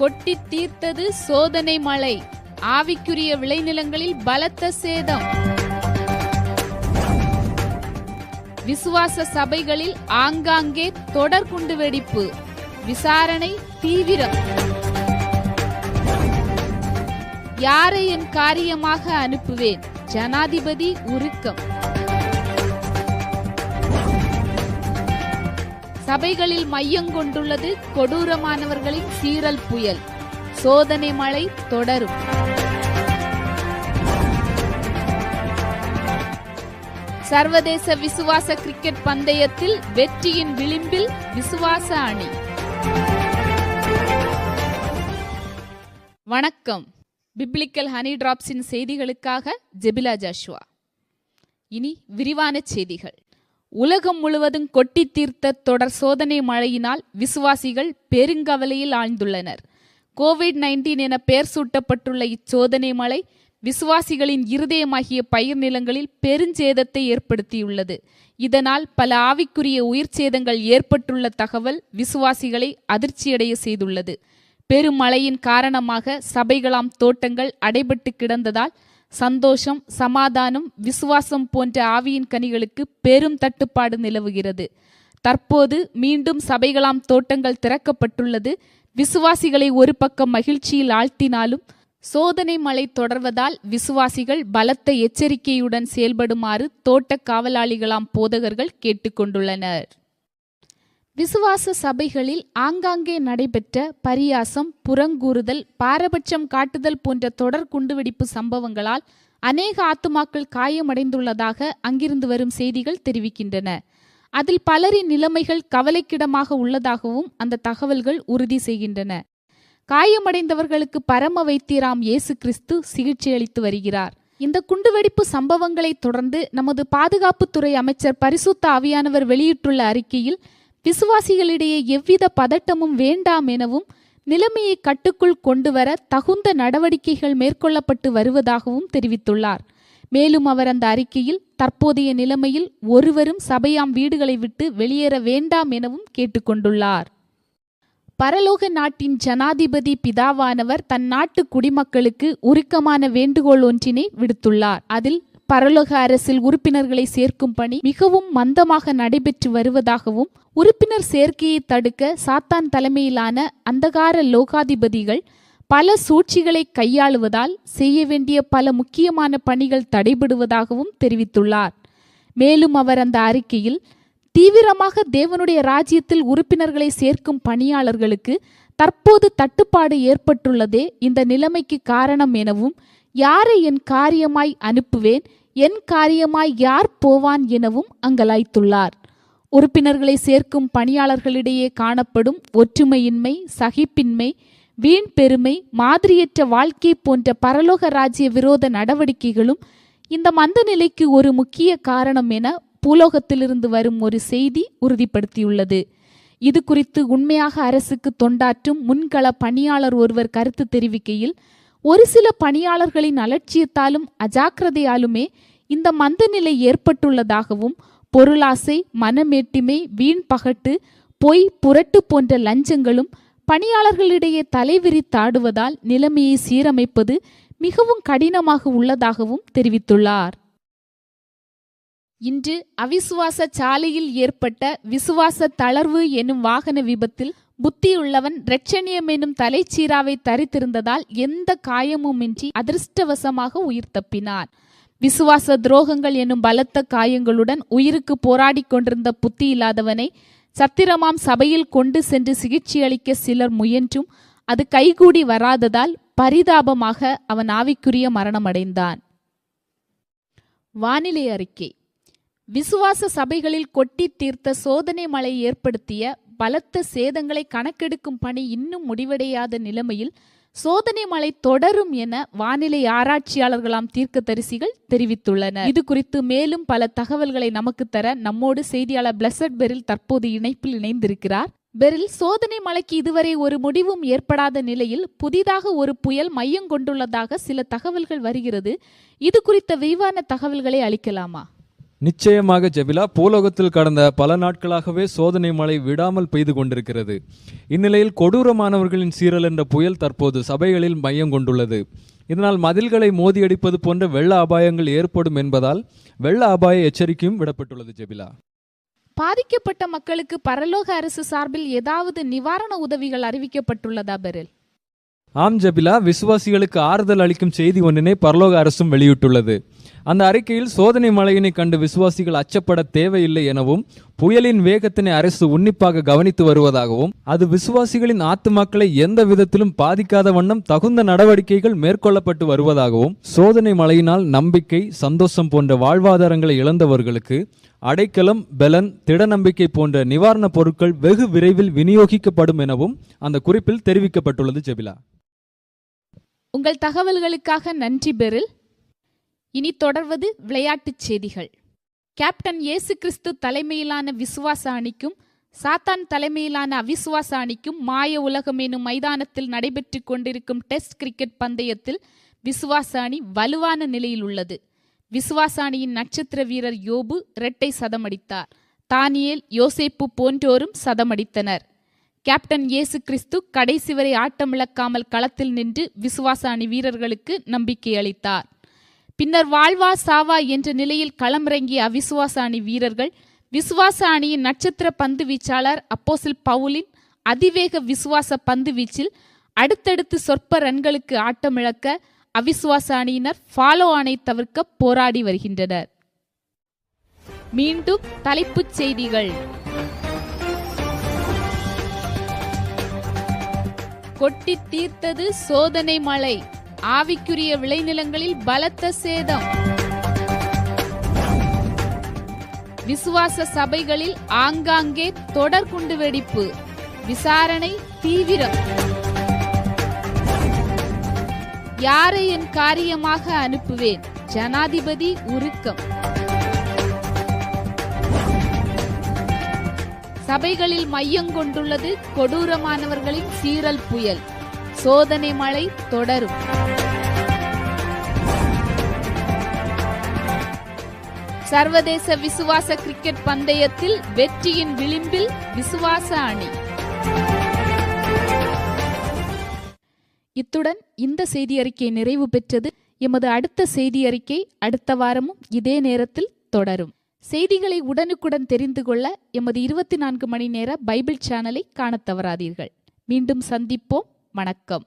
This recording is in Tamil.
கொட்டி தீர்த்தது சோதனை மழை ஆவிக்குரிய விளைநிலங்களில் பலத்த சேதம். விசுவாச சபைகளில் ஆங்காங்கே தொடர் குண்டு வெடிப்பு. விசாரணை தீவிரம். யாரை என் காரியமாக அனுப்புவேன்? ஜனாதிபதி உருக்கம். சபைகளில் மையம் கொண்டுள்ளது கொடூரமானவர்களின் சீரல் புயல். சோதனை மழை தொடரும். சர்வதேச விசுவாச கிரிக்கெட் பந்தயத்தில் வெற்றியின் விளிம்பில் விசுவாச அணி. வணக்கம். பிப்ளிக்கல் ஹனி டிராப்ஸின் செய்திகளுக்காக ஜெபிலா ஜாஷுவா. இனி விரிவான செய்திகள். உலகம் முழுவதும் கொட்டி தீர்த்த தொடர் சோதனை மழையினால் விசுவாசிகள் பெருங்கவலையில் ஆழ்ந்துள்ளனர். கோவிட் நைன்டீன் என பெயர் சூட்டப்பட்டுள்ள இச்சோதனை மழை விசுவாசிகளின் இருதயமாகிய பயிர் நிலங்களில் பெருஞ்சேதத்தை ஏற்படுத்தியுள்ளது. இதனால் பல ஆவிக்குரிய உயிர் சேதங்கள் ஏற்பட்டுள்ள தகவல் விசுவாசிகளை அதிர்ச்சியடைய செய்துள்ளது. பெருமழையின் காரணமாக சபைகளாம் தோட்டங்கள் அடைபட்டு கிடந்ததால் சந்தோஷம் சமாதானம் விசுவாசம் போன்ற ஆவியின் கனிகளுக்கு பெரும் தட்டுப்பாடு நிலவுகிறது. தற்போது மீண்டும் சபைகளாம் தோட்டங்கள் திறக்கப்பட்டுள்ளது. விசுவாசிகளை ஒரு பக்கம் மகிழ்ச்சியில் ஆழ்த்தினாலும் சோதனை மழை தொடர்வதால் விசுவாசிகள் பலத்த எச்சரிக்கையுடன் செயல்படுமாறு தோட்ட காவலாளிகளாம் போதகர்கள் கேட்டுக்கொண்டுள்ளனர். விசுவாச சபைகளில் ஆங்காங்கே நடைபெற்ற பரியாசம் புறங்கூறுதல் பாரபட்சம் காட்டுதல் போன்ற தொடர் குண்டுவெடிப்பு சம்பவங்களால் அநேக ஆத்துமாக்கள் காயமடைந்துள்ளதாக அங்கிருந்து வரும் செய்திகள் தெரிவிக்கின்றன. அதில் பலரின் நிலைமைகள் கவலைக்கிடமாக உள்ளதாகவும் அந்த தகவல்கள் உறுதி செய்கின்றன. காயமடைந்தவர்களுக்கு பரம வைத்தியராம் இயேசு கிறிஸ்து சிகிச்சை அளித்து வருகிறார். இந்த குண்டுவெடிப்பு சம்பவங்களை தொடர்ந்து நமது பாதுகாப்புத்துறை அமைச்சர் பரிசுத்த ஆவியானவர் வெளியிட்டுள்ள அறிக்கையில் விசுவாசிகளிடையே எவ்வித பதட்டமும் வேண்டாம் எனவும் நிலைமையை கட்டுக்குள் கொண்டுவர தகுந்த நடவடிக்கைகள் மேற்கொள்ளப்பட்டு வருவதாகவும் தெரிவித்துள்ளார். மேலும் அவர் அந்த அறிக்கையில் தற்போதைய நிலைமையில் ஒருவரும் சபையாம் வீடுகளை விட்டு வெளியேற வேண்டாம் எனவும் கேட்டுக்கொண்டுள்ளார். பரலோக நாட்டின் ஜனாதிபதி பிதாவானவர் தன் நாட்டு குடிமக்களுக்கு உருக்கமான வேண்டுகோள் ஒன்றினை விடுத்துள்ளார். அதில் பரலோக அரசில் உறுப்பினர்களை சேர்க்கும் பணி மிகவும் மந்தமாக நடைபெற்று வருவதாகவும் உறுப்பினர் சேர்க்கையை தடுக்க சாத்தான் தலைமையிலான அந்தகார லோகாதிபதிகள் பல சூழ்ச்சிகளை கையாளுவதால் செய்ய வேண்டிய பல முக்கியமான பணிகள் தடைபடுவதாகவும் தெரிவித்துள்ளார். மேலும் அவர் அந்த அறிக்கையில் தீவிரமாக தேவனுடைய ராஜ்யத்தில் உறுப்பினர்களை சேர்க்கும் பணியாளர்களுக்கு தற்போது தட்டுப்பாடு ஏற்பட்டுள்ளதே இந்த நிலைமைக்கு காரணம் எனவும் யாரை என் காரியமாய் அனுப்புவேன் என் காரியமாய் யார் போவான் எனவும் அங்கலாய்த்துள்ளார். உறுப்பினர்களை சேர்க்கும் பணியாளர்களிடையே காணப்படும் ஒற்றுமையின்மை சகிப்பின்மை வீண் பெருமை மாதிரியற்ற வாழ்க்கை போன்ற பரலோக ராஜ்ய விரோத நடவடிக்கைகளும் இந்த மந்த நிலைக்கு ஒரு முக்கிய காரணம் என பூலோகத்திலிருந்து வரும் ஒரு செய்தி உறுதிப்படுத்தியுள்ளது. இது குறித்து உண்மையாக அரசுக்கு தொண்டாற்றும் முன்கள பணியாளர் ஒருவர் கருத்து தெரிவிக்கையில் ஒரு சில பணியாளர்களின் அலட்சியத்தாலும் அஜாக்கிரதையாலுமே இந்த மந்த நிலை ஏற்பட்டுள்ளதாகவும் பொருளாசை மனமேட்டிமை வீண் பகட்டு பொய் புரட்டு போன்ற லஞ்சங்களும் பணியாளர்களிடையே தலைவிரித்தாடுவதால் நிலைமையை சீரமைப்பது மிகவும் கடினமாக உள்ளதாகவும் தெரிவித்துள்ளார். இன்று அவிசுவாச சாலையில் ஏற்பட்ட விசுவாச தளர்வு எனும் வாகன விபத்தில் புத்தியுள்ளவன் இரட்சணியம் எனும் தலைச்சீராவை தரித்திருந்ததால் எந்த காயமுமின்றி அதிர்ஷ்டவசமாக உயிர் தப்பினான் விசுவாச துரோகங்கள் எனும் பலத்த காயங்களுடன் உயிருக்கு போராடி கொண்டிருந்த புத்தி இல்லாதவனை சத்திரமாம் சபையில் கொண்டு சென்று சிகிச்சையளிக்க சிலர் முயன்றும் அது கைகூடி வராததால் பரிதாபமாக அவன் ஆவிக்குரிய மரணமடைந்தான். வானிலை அறிக்கை. விசுவாச சபைகளில் கொட்டி தீர்த்த சோதனை மழை ஏற்படுத்திய பலத்த சேதங்களை கணக்கெடுக்கும் பணி இன்னும் முடிவடையாத நிலைமையில் சோதனை மழை தொடரும் என வானிலை ஆராய்ச்சியாளர்களாம் தீர்க்கதரிசிகள் தெரிவித்துள்ளனர். இது குறித்து மேலும் பல தகவல்களை நமக்கு தர நம்மோடு செய்தியாளர் பிளஸட் பெரில் தற்போது இணைப்பில் இணைந்திருக்கிறார். பெரில் சோதனை மழைக்கு இதுவரை ஒரு முடிவும் ஏற்படாத நிலையில் புதிதாக ஒரு புயல் மையம் கொண்டுள்ளதாக சில தகவல்கள் வருகிறது. இது குறித்த விரிவான தகவல்களை அளிக்கலாமா? நிச்சயமாக ஜெபிலா. பூலோகத்தில் கடந்த பல நாட்களாகவே சோதனை மழை விடாமல் பெய்து கொண்டிருக்கிறது. இந்நிலையில் கொடூரமானவர்களின் சீரல் என்ற புயல் தற்போது சபைகளில் மையம் கொண்டுள்ளது. இதனால் மதில்களை மோதியடிப்பது போன்ற வெள்ள அபாயங்கள் ஏற்படும் என்பதால் வெள்ள அபாய எச்சரிக்கையும் விடப்பட்டுள்ளது ஜெபிலா. பாதிக்கப்பட்ட மக்களுக்கு பரலோக அரசு சார்பில் ஏதாவது நிவாரண உதவிகள் அறிவிக்கப்பட்டுள்ளதா பெரில்? ஆம் ஜபிலா விசுவாசிகளுக்கு ஆறுதல் அளிக்கும் செய்தி ஒன்றினை பரலோக அரசும் வெளியிட்டுள்ளது. அந்த அறிக்கையில் சோதனை மலையினை கண்டு விசுவாசிகள் அச்சப்பட தேவையில்லை எனவும் புயலின் வேகத்தினை அரசு உன்னிப்பாக கவனித்து வருவதாகவும் அது விசுவாசிகளின் ஆத்துமாக்களை எந்த விதத்திலும் பாதிக்காத வண்ணம் தகுந்த நடவடிக்கைகள் மேற்கொள்ளப்பட்டு வருவதாகவும் சோதனை மலையினால் நம்பிக்கை சந்தோஷம் போன்ற வாழ்வாதாரங்களை இழந்தவர்களுக்கு அடைக்கலம் பெலன் திட நம்பிக்கை போன்ற நிவாரணப் பொருட்கள் வெகு விரைவில் விநியோகிக்கப்படும் எனவும் அந்த குறிப்பில் தெரிவிக்கப்பட்டுள்ளது ஜெபிலா. உங்கள் தகவல்களுக்காக நன்றி பெரில். இனி தொடர்வது விளையாட்டுச் செய்திகள். கேப்டன் இயேசு கிறிஸ்து தலைமையிலான விசுவாச அணிக்கும் சாத்தான் தலைமையிலான அவிசுவாச அணிக்கும் மாய உலகம் எனும் மைதானத்தில் நடைபெற்றுக் கொண்டிருக்கும் டெஸ்ட் கிரிக்கெட் பந்தயத்தில் விசுவாச அணி வலுவான நிலையில் உள்ளது. விசுவாச அணியின் நட்சத்திர வீரர் யோபு இரட்டை சதமடித்தார். தானியேல் யோசேப்பு போன்றோரும் சதமடித்தனர். கேப்டன் இயேசு கிறிஸ்து கடைசி வரை ஆட்டமிழக்காமல் களத்தில் நின்று விசுவாச அணி வீரர்களுக்கு நம்பிக்கை அளித்தார். பின்னர் வாழ்வா சாவா என்ற நிலையில் களமிறங்கிய அவிசுவாச அணி வீரர்கள் விசுவாச அணியின் நட்சத்திர பந்து வீச்சாளர் அப்போசில் பவுலின் அதிவேக விசுவாச பந்து வீச்சில் அடுத்தடுத்து சொற்ப ரன்களுக்கு ஆட்டமிழக்க அவிசுவாச அணியினர் ஃபாலோ ஆனை தவிர்க்க போராடி வருகின்றனர். மீண்டும் தலைப்புச் செய்திகள். கொட்டி தீர்த்தது சோதனை மழை ஆவிக்குரிய விளைநிலங்களில் பலத்த சேதம். விசுவாச சபைகளில் ஆங்காங்கே தொடர் குண்டு வெடிப்பு. விசாரணை தீவிரம். யாரை என் காரியமாக அனுப்புவேன்? ஜனாதிபதி உருக்கம். சபைகளில் மையம் கொண்டுள்ளது கொடூரமானவர்களின் சீரல் புயல். சோதனை மழை தொடரும். சர்வதேச விசுவாச கிரிக்கெட் பந்தயத்தில் வெற்றியின் விளிம்பில் விசுவாச அணி. இத்துடன் இந்த செய்தி அறிக்கை நிறைவு பெற்றது. எமது அடுத்த செய்தி அறிக்கை அடுத்த வாரமும் இதே நேரத்தில் தொடரும். செய்திகளை உடனுக்குடன் தெரிந்து கொள்ள எமது இருபத்தி நான்கு மணி நேர பைபிள் சேனலை காணத் தவறாதீர்கள். மீண்டும் சந்திப்போம். வணக்கம்.